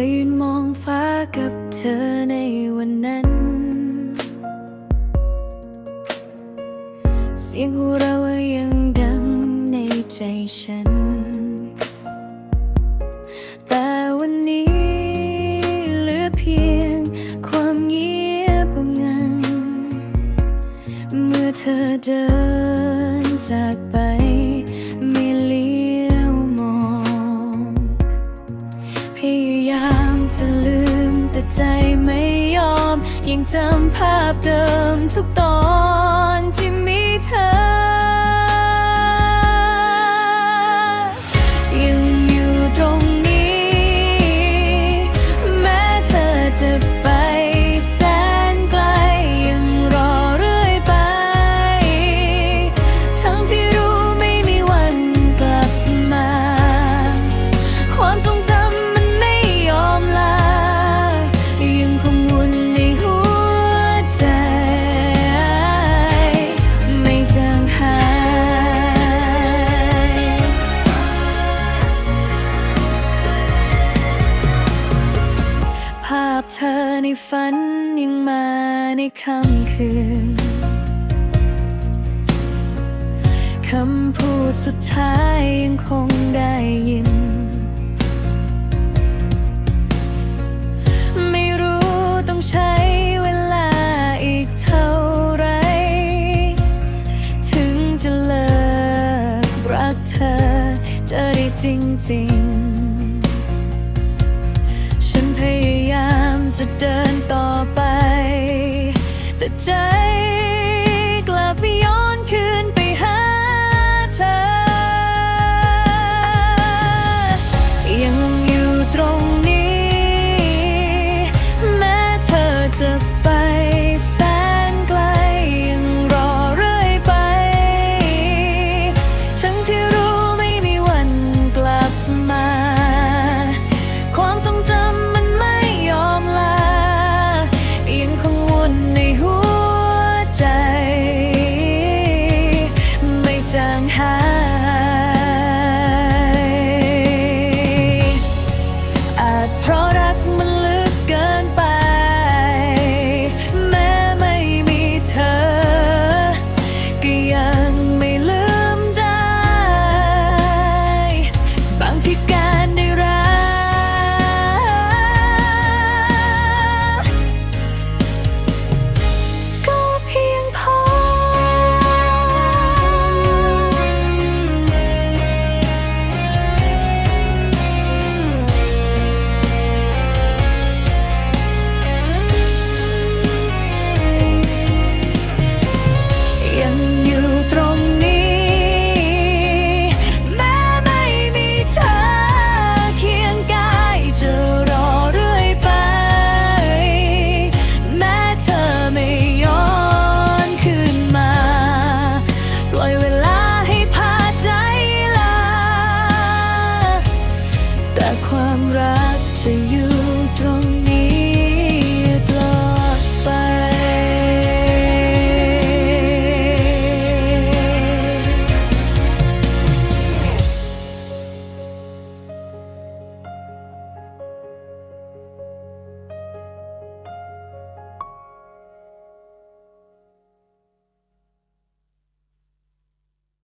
ยยืนมองฟ้ากับเธอในวันนั้น เสียงหัวเรายังดังในใจฉัน แต่วันนี้เหลือเพียงความเงียบงัน เมื่อเธอเดินจากไป ยายามจะลืมแต่ใจไม่ยอม ยังจำภาพเดิมทุกตอนที่มี พเธอในฝันยังมาในค่ำคืน คำพูดสุดท้ายยังคงได้ยิน ไม่รู้ต้องใช้เวลาอีกเท่าไร ถึงจะเลิกรักเธอจะได้จริงๆ ฉันพยายาม จะเดินต่อไป แต่ใจ ล่อยเวลาให้พาใจลา แต่ความรักจะอยู่